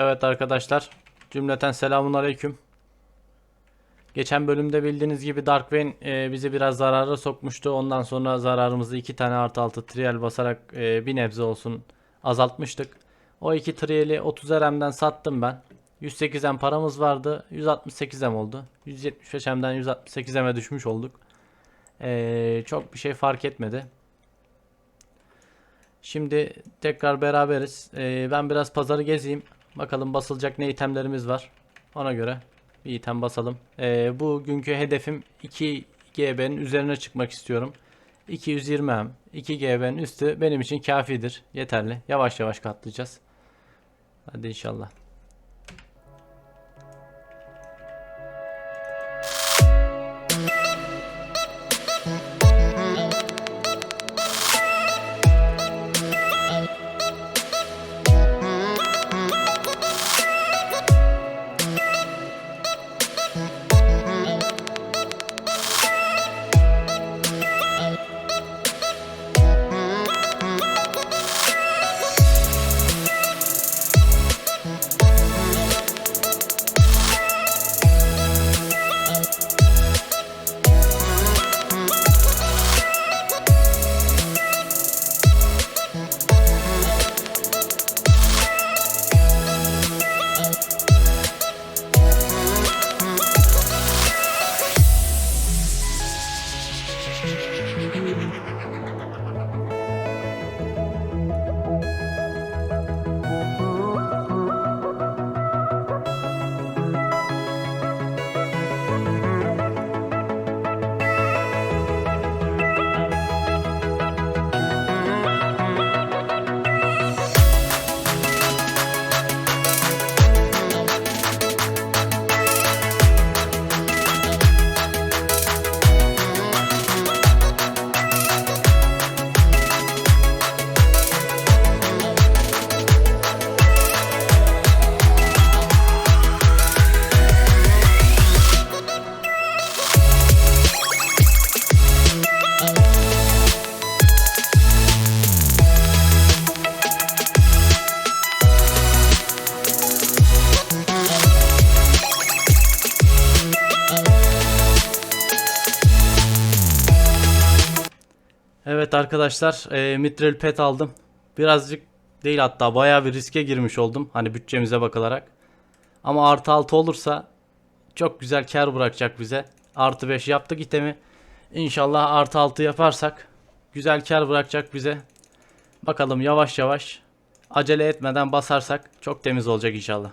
Evet arkadaşlar, cümleten selamun aleyküm. Geçen bölümde bildiğiniz gibi Darkwing e, bizi biraz zarara sokmuştu. Ondan sonra zararımızı iki tane artı altı trial basarak e, bir nebze olsun azaltmıştık. O iki triali 30 RM'den sattım ben. 108 M paramız vardı. 168 M oldu. 175 M'den 168 M'e düşmüş olduk. E, çok bir şey fark etmedi. Şimdi tekrar beraberiz. Ee, ben biraz pazarı gezeyim. Bakalım basılacak ne itemlerimiz var. Ona göre bir item basalım. Ee, bugünkü hedefim 2 GB'nin üzerine çıkmak istiyorum. 220 M, 2 GB'nin üstü benim için kafidir. Yeterli. Yavaş yavaş katlayacağız. Hadi inşallah. Evet arkadaşlar e, Mithril Pet aldım. Birazcık değil hatta bayağı bir riske girmiş oldum. Hani bütçemize bakılarak. Ama artı 6 olursa çok güzel kar bırakacak bize. Artı 5 yaptık itemi. İnşallah artı 6 yaparsak güzel kar bırakacak bize. Bakalım yavaş yavaş acele etmeden basarsak çok temiz olacak inşallah.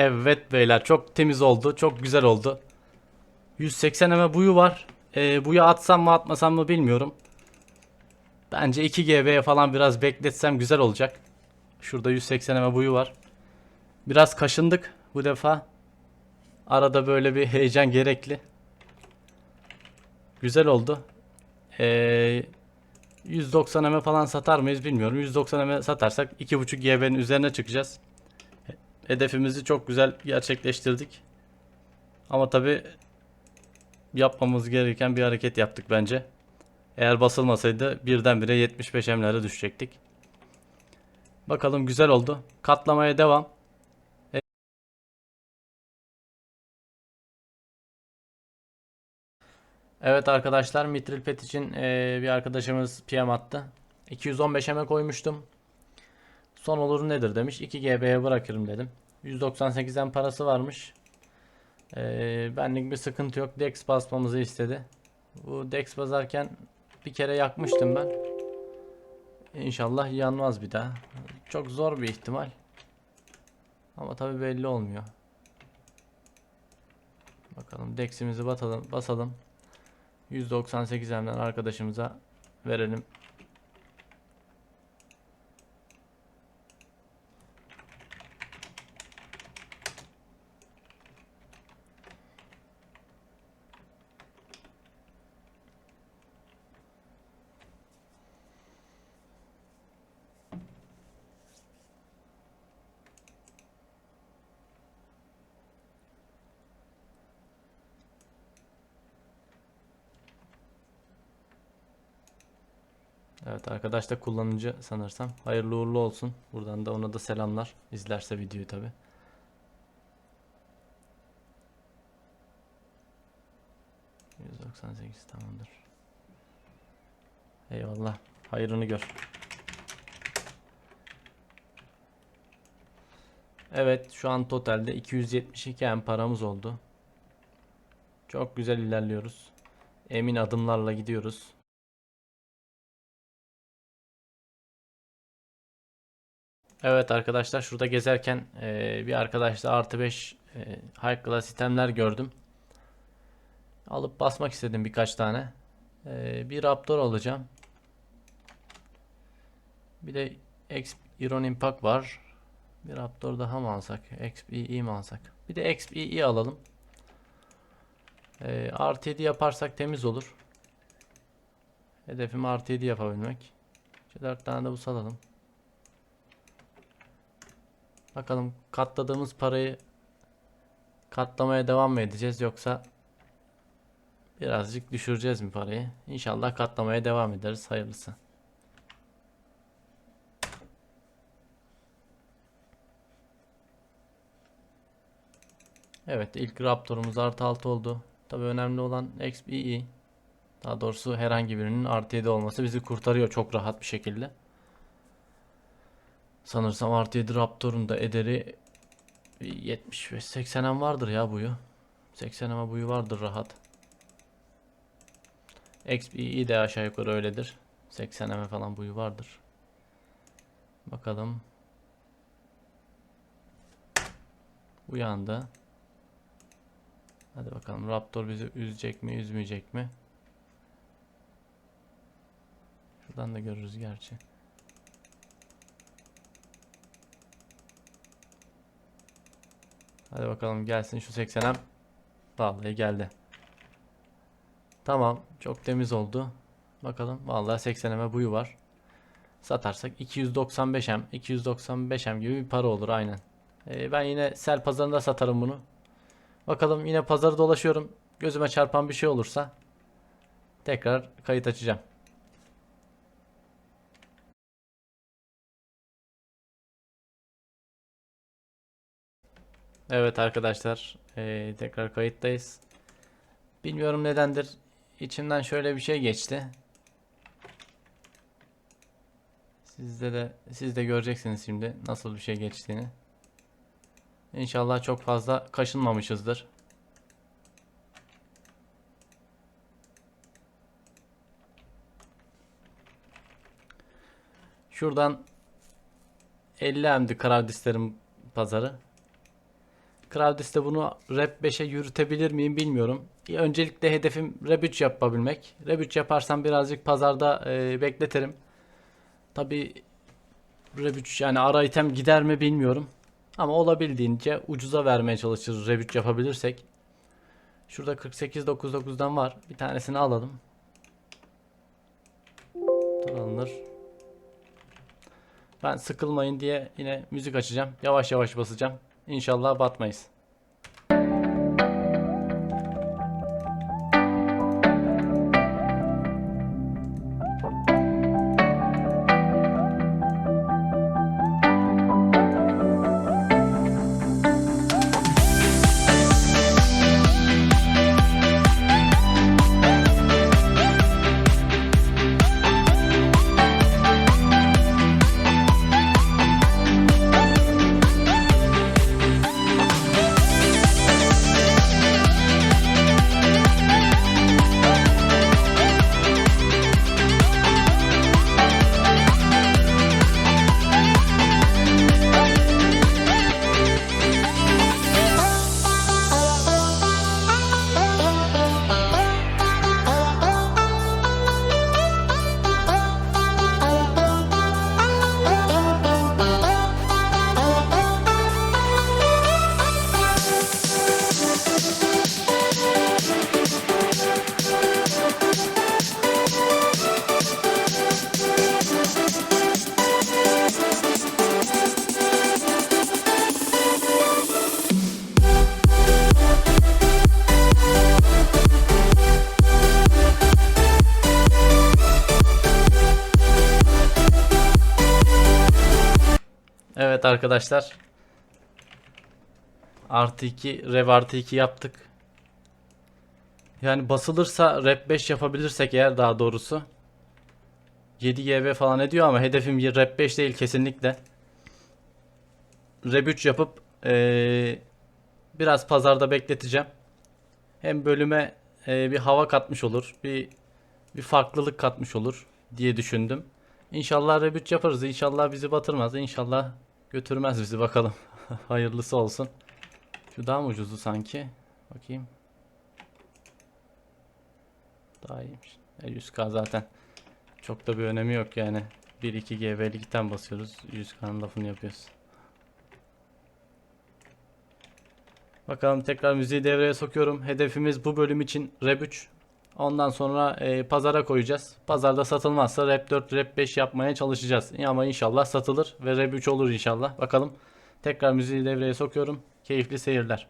Evet beyler çok temiz oldu. Çok güzel oldu. 180 eme buyu var. Ee, buyu atsam mı atmasam mı bilmiyorum. Bence 2 GB'ye falan biraz bekletsem güzel olacak. Şurada 180 eme buyu var. Biraz kaşındık bu defa. Arada böyle bir heyecan gerekli. Güzel oldu. Ee, 190 eme falan satar mıyız bilmiyorum. 190 eme satarsak 2.5 GB'nin üzerine çıkacağız. Hedefimizi çok güzel gerçekleştirdik. Ama tabi yapmamız gereken bir hareket yaptık bence. Eğer basılmasaydı birdenbire 75 emlere düşecektik. Bakalım güzel oldu. Katlamaya devam. Evet arkadaşlar Mitril Pet için e, bir arkadaşımız PM attı. 215 eme koymuştum. Son olur nedir demiş. 2 GB'ye bırakırım dedim. 198'den parası varmış. Ee, benlik bir sıkıntı yok. Dex basmamızı istedi. Bu Dex basarken bir kere yakmıştım ben. İnşallah yanmaz bir daha. Çok zor bir ihtimal. Ama tabi belli olmuyor. Bakalım Dex'imizi basalım. 198 M'den arkadaşımıza verelim. Evet arkadaş da kullanıcı sanırsam. Hayırlı uğurlu olsun. Buradan da ona da selamlar. İzlerse videoyu tabi. %98 tamamdır. Eyvallah. Hayrını gör. Evet şu an totalde 272 M paramız oldu. Çok güzel ilerliyoruz. Emin adımlarla gidiyoruz. Evet arkadaşlar şurada gezerken e, bir arkadaşla artı 5 e, high class itemler gördüm. Alıp basmak istedim birkaç tane. E, bir Raptor alacağım. Bir de X Iron Impact var. Bir Raptor daha mı alsak? XPE mi alsak? Bir de XPE alalım. E, artı 7 yaparsak temiz olur. Hedefim artı 7 yapabilmek. 4 tane de bu salalım. Bakalım katladığımız parayı katlamaya devam mı edeceğiz yoksa birazcık düşüreceğiz mi parayı? İnşallah katlamaya devam ederiz. Hayırlısı. Evet ilk Raptor'umuz artı 6 oldu. Tabi önemli olan XPE. Daha doğrusu herhangi birinin artı 7 olması bizi kurtarıyor çok rahat bir şekilde. Sanırsam artı 7 Raptor'un da ederi 75 80'en vardır ya buyu. 80 ama buyu vardır rahat. XPE de aşağı yukarı öyledir. 80 eme falan buyu vardır. Bakalım. Uyandı. Hadi bakalım Raptor bizi üzecek mi, üzmeyecek mi? Şuradan da görürüz gerçi. Hadi bakalım gelsin şu 80'em. Vallahi geldi. Tamam. Çok temiz oldu. Bakalım. Vallahi 80'eme buyu var. Satarsak 295M. 295M gibi bir para olur aynen. Ee, ben yine sel pazarında satarım bunu. Bakalım yine pazarı dolaşıyorum. Gözüme çarpan bir şey olursa tekrar kayıt açacağım. Evet arkadaşlar ee, tekrar kayıttayız. Bilmiyorum nedendir içimden şöyle bir şey geçti. Sizde de siz de göreceksiniz şimdi nasıl bir şey geçtiğini. İnşallah çok fazla kaşınmamışızdır. Şuradan 50 emdi Kravdislerin pazarı. Crowdis'te bunu Rap 5'e yürütebilir miyim bilmiyorum. Öncelikle hedefim Rap 3 yapabilmek. Rap 3 yaparsam birazcık pazarda e, bekletirim. Tabi Rap 3 yani ara item gider mi bilmiyorum. Ama olabildiğince ucuza vermeye çalışırız Rap 3 yapabilirsek. Şurada 48.99'dan var. Bir tanesini alalım. Alınır. Ben sıkılmayın diye yine müzik açacağım. Yavaş yavaş basacağım. İnşallah batmayız. Evet arkadaşlar. Artı 2, rev artı 2 yaptık. Yani basılırsa rep 5 yapabilirsek eğer daha doğrusu. 7 GB falan ediyor ama hedefim rep 5 değil kesinlikle. Rep 3 yapıp eee, biraz pazarda bekleteceğim. Hem bölüme eee, bir hava katmış olur. Bir bir farklılık katmış olur diye düşündüm. İnşallah 3 yaparız. İnşallah bizi batırmaz. İnşallah götürmez bizi bakalım. Hayırlısı olsun. Şu daha mı ucuzdu sanki? Bakayım. Daha iyiymiş. E, 100k zaten. Çok da bir önemi yok yani. 1-2 GB'likten basıyoruz. 100k'nın lafını yapıyoruz. Bakalım tekrar müziği devreye sokuyorum. Hedefimiz bu bölüm için 3. Ondan sonra e, pazara koyacağız. Pazarda satılmazsa Rap 4, Rap 5 yapmaya çalışacağız. Ama inşallah satılır ve Rap 3 olur inşallah. Bakalım. Tekrar müziği devreye sokuyorum. Keyifli seyirler.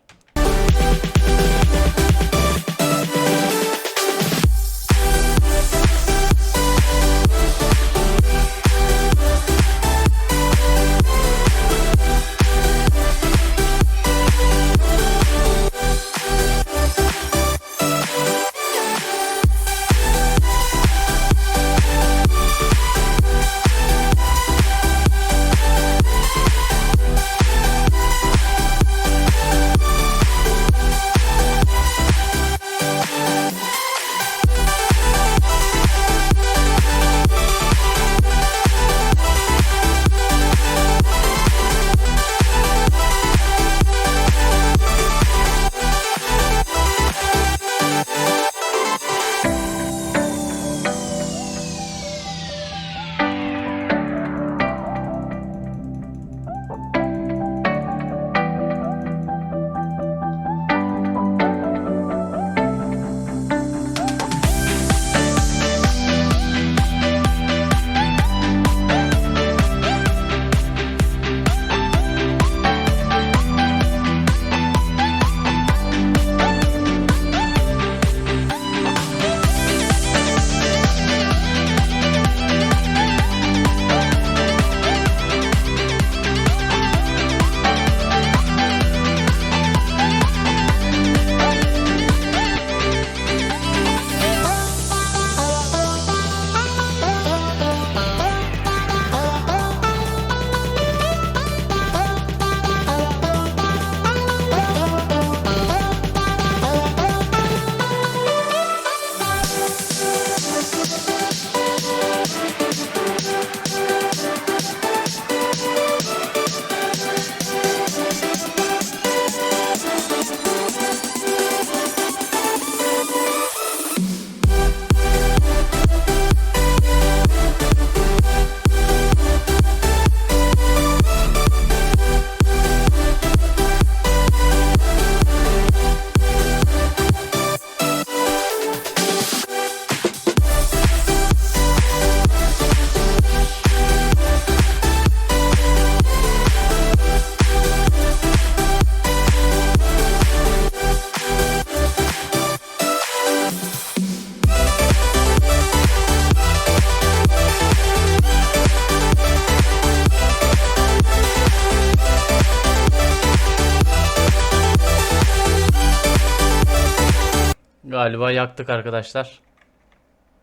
Yaktık arkadaşlar.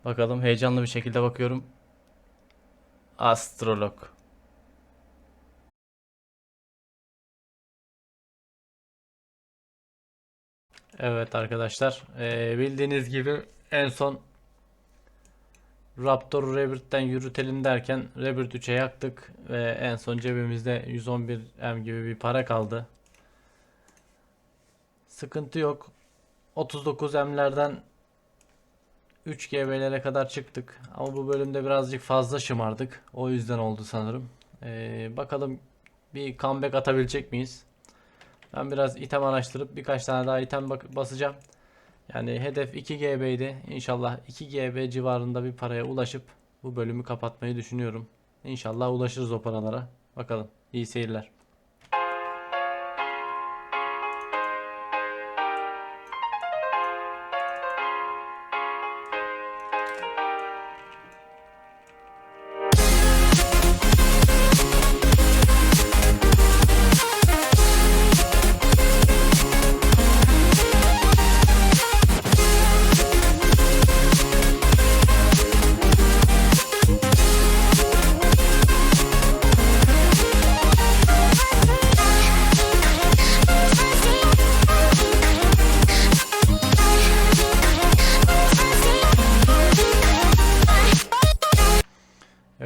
Bakalım heyecanlı bir şekilde bakıyorum. Astrolog. Evet arkadaşlar. eee, bildiğiniz gibi en son Raptor Rebirth'ten yürütelim derken Rebirth 3'e yaktık ve en son cebimizde 111 M gibi bir para kaldı. Sıkıntı yok. 39 M'lerden 3 GB'lere kadar çıktık. Ama bu bölümde birazcık fazla şımardık. O yüzden oldu sanırım. Ee, bakalım bir comeback atabilecek miyiz? Ben biraz item araştırıp birkaç tane daha item basacağım. Yani hedef 2 GB'ydi. İnşallah 2 GB civarında bir paraya ulaşıp bu bölümü kapatmayı düşünüyorum. İnşallah ulaşırız o paralara. Bakalım. İyi seyirler.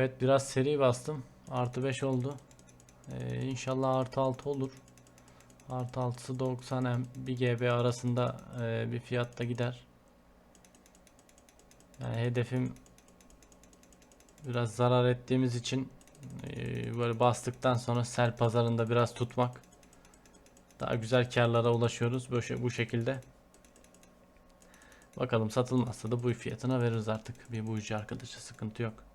Evet biraz seri bastım. Artı 5 oldu. Ee, inşallah artı 6 olur. Artı 6'sı 90 M 1 GB arasında e, bir fiyatta gider. Yani hedefim biraz zarar ettiğimiz için e, böyle bastıktan sonra sel pazarında biraz tutmak. Daha güzel karlara ulaşıyoruz şey- bu şekilde. Bakalım satılmazsa da bu fiyatına veririz artık. Bir buyucu arkadaşa sıkıntı yok.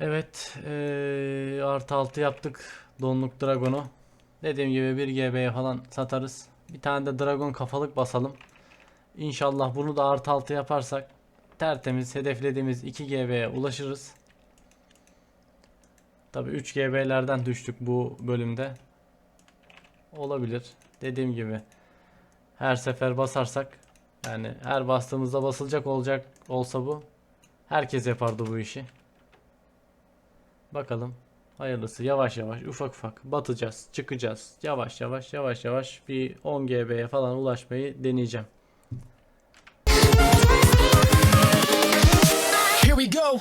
Evet, eee, artı 6 yaptık donluk dragonu. Dediğim gibi 1 GB'ye falan satarız. Bir tane de dragon kafalık basalım. İnşallah bunu da artı 6 yaparsak tertemiz hedeflediğimiz 2 GB'ye ulaşırız. Tabi 3 GB'lerden düştük bu bölümde. Olabilir. Dediğim gibi her sefer basarsak yani her bastığımızda basılacak olacak olsa bu herkes yapardı bu işi. Bakalım. Hayırlısı yavaş yavaş ufak ufak batacağız çıkacağız yavaş yavaş yavaş yavaş bir 10 GB'ye falan ulaşmayı deneyeceğim. Here we go.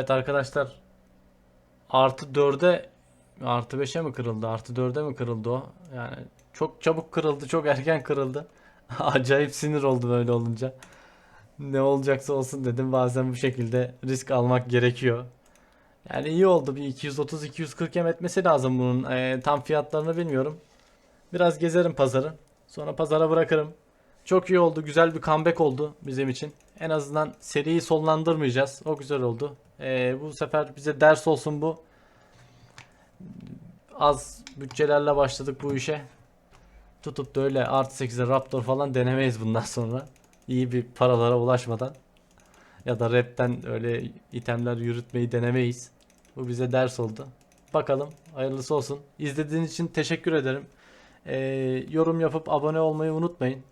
Evet arkadaşlar. Artı 4'e artı 5'e mi kırıldı artı 4'e mi kırıldı o? Yani çok çabuk kırıldı çok erken kırıldı. Acayip sinir oldu böyle olunca. Ne olacaksa olsun dedim bazen bu şekilde risk almak gerekiyor. Yani iyi oldu bir 230-240 em etmesi lazım bunun. Ee, tam fiyatlarını bilmiyorum. Biraz gezerim pazarı sonra pazara bırakırım. Çok iyi oldu güzel bir comeback oldu bizim için. En azından seriyi sonlandırmayacağız. O güzel oldu Ee, bu sefer bize ders olsun bu az bütçelerle başladık bu işe. Tutup da öyle artı 8'e Raptor falan denemeyiz bundan sonra. İyi bir paralara ulaşmadan. Ya da rapten öyle itemler yürütmeyi denemeyiz. Bu bize ders oldu. Bakalım hayırlısı olsun. İzlediğiniz için teşekkür ederim. Ee, yorum yapıp abone olmayı unutmayın.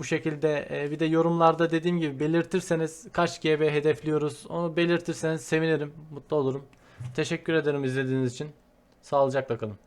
Bu şekilde e, bir de yorumlarda dediğim gibi belirtirseniz kaç GB hedefliyoruz onu belirtirseniz sevinirim, mutlu olurum. Teşekkür ederim izlediğiniz için. Sağlıcakla kalın.